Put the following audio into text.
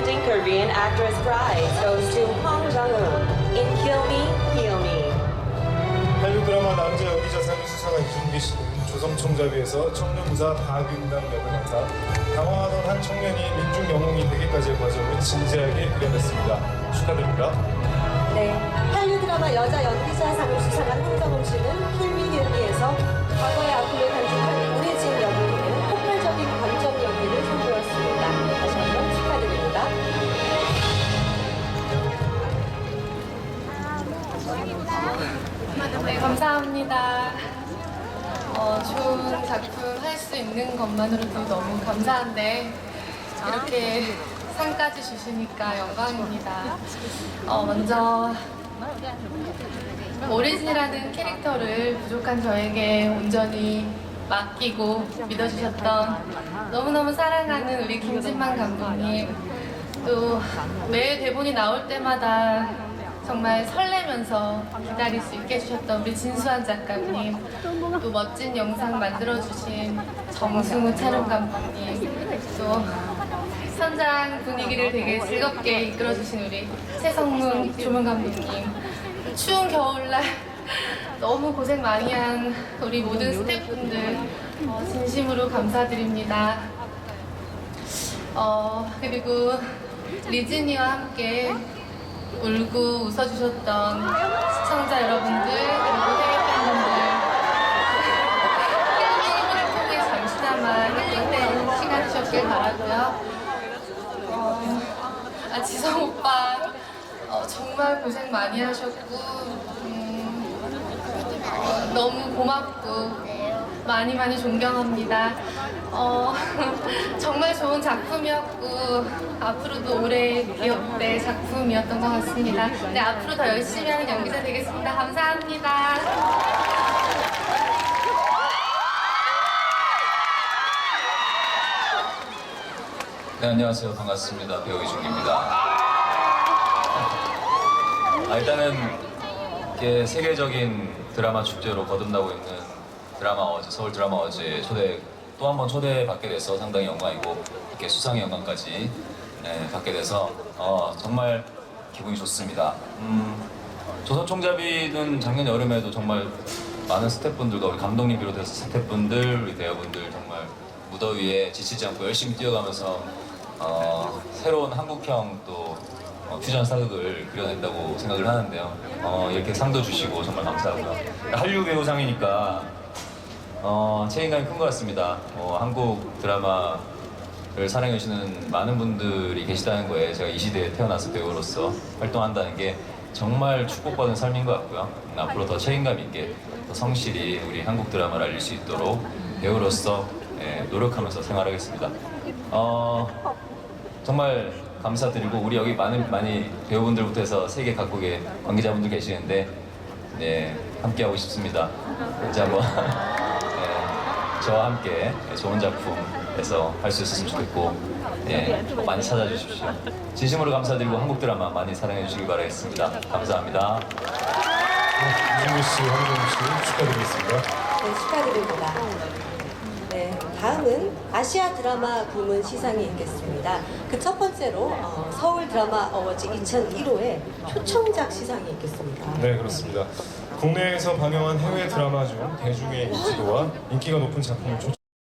Korean Actress Prize goes to Hong Jung-un in Kill Me, Heal Me. 한류 드라마 남자 연기자상의 수상한 이준기 씨는 조성총잡이에서 청년무사 박윤당 역을 맡아 당황하던 한 청년이 민중 영웅이 되기까지의 과정을 진지하게 그려냈습니다. 축하드립니다. 네, 한류 드라마 여자 연기자상을 수상한 홍정음 씨는 킬미히미 감사합니다. 어, 좋은 작품 할 수 있는 것만으로도 너무 감사한데 이렇게 상까지 주시니까 영광입니다. 어, 먼저 오리진이라는 캐릭터를 부족한 저에게 온전히 맡기고 믿어주셨던 너무너무 사랑하는 우리 김진만 감독님 또 매일 대본이 나올 때마다 정말 설레면서 기다릴 수 있게 해주셨던 우리 진수한 작가님 또 멋진 영상 만들어주신 정승우 촬영 감독님 또 현장 분위기를 되게 즐겁게 이끌어주신 우리 최성문 조명 감독님 추운 겨울날 너무 고생 많이 한 우리 모든 스태프분들 어, 진심으로 감사드립니다. 어, 그리고 리즈니와 함께 울고 웃어주셨던 시청자 여러분들 그리고 해외 팬분들 게임을 통해 잠시나마 힐링된 시간 주셨길 바라고요. 어, 아 지성 오빠 어, 정말 고생 많이 하셨고 음, 어, 너무 고맙고 많이 많이 존경합니다. 어, 정말 좋은 작품이었고 앞으로도 오래 기억될 작품이었던 것 같습니다. 네, 앞으로 더 열심히 하는 연기자 되겠습니다. 감사합니다. 네, 안녕하세요. 반갑습니다. 배우 이준기입니다. 아, 일단은 이렇게 세계적인 드라마 축제로 거듭나고 있는 드라마 어제, 서울 드라마 어제 초대, 또 한 번 초대받게 돼서 상당히 영광이고, 이렇게 수상의 영광까지 네, 받게 돼서 어, 정말 기분이 좋습니다. 음, 조선 총잡이는 작년 여름에도 정말 많은 스태프분들과 우리 감독님 비롯해서 스태프분들, 우리 배우분들 정말 무더위에 지치지 않고 열심히 뛰어가면서 어, 새로운 한국형 또 어, 퓨전 사극을 그려낸다고 생각을 하는데요. 어, 이렇게 상도 주시고 정말 감사하고요. 한류 배우상이니까 어, 책임감이 큰 것 같습니다. 어, 한국 드라마를 사랑해주시는 많은 분들이 계시다는 거에 제가 이 시대에 태어나서 배우로서 활동한다는 게 정말 축복받은 삶인 것 같고요. 앞으로 더 책임감 있게 더 성실히 우리 한국 드라마를 알릴 수 있도록 배우로서 예, 노력하면서 생활하겠습니다. 어, 정말 감사드리고 우리 여기 많은 많이 배우분들부터 해서 세계 각국의 관계자분들 계시는데 네, 함께 하고 싶습니다. 이제 한번 네, 저와 함께 좋은 작품에서 할 수 있었으면 좋겠고 네, 많이 찾아주십시오. 진심으로 감사드리고 한국 드라마 많이 사랑해 주시기 바라겠습니다. 감사합니다. 네, 이준기 씨, 황정우 씨 축하드리겠습니다. 네, 축하드립니다. 네, 다음은 아시아 드라마 부문 시상이 있겠습니다. 그 첫 번째로 어, 서울 드라마 어워즈 2001호의 초청작 시상이 있겠습니다. 네, 그렇습니다. 국내에서 방영한 해외 드라마 중 대중의 인지도와 인기가 높은 작품을 초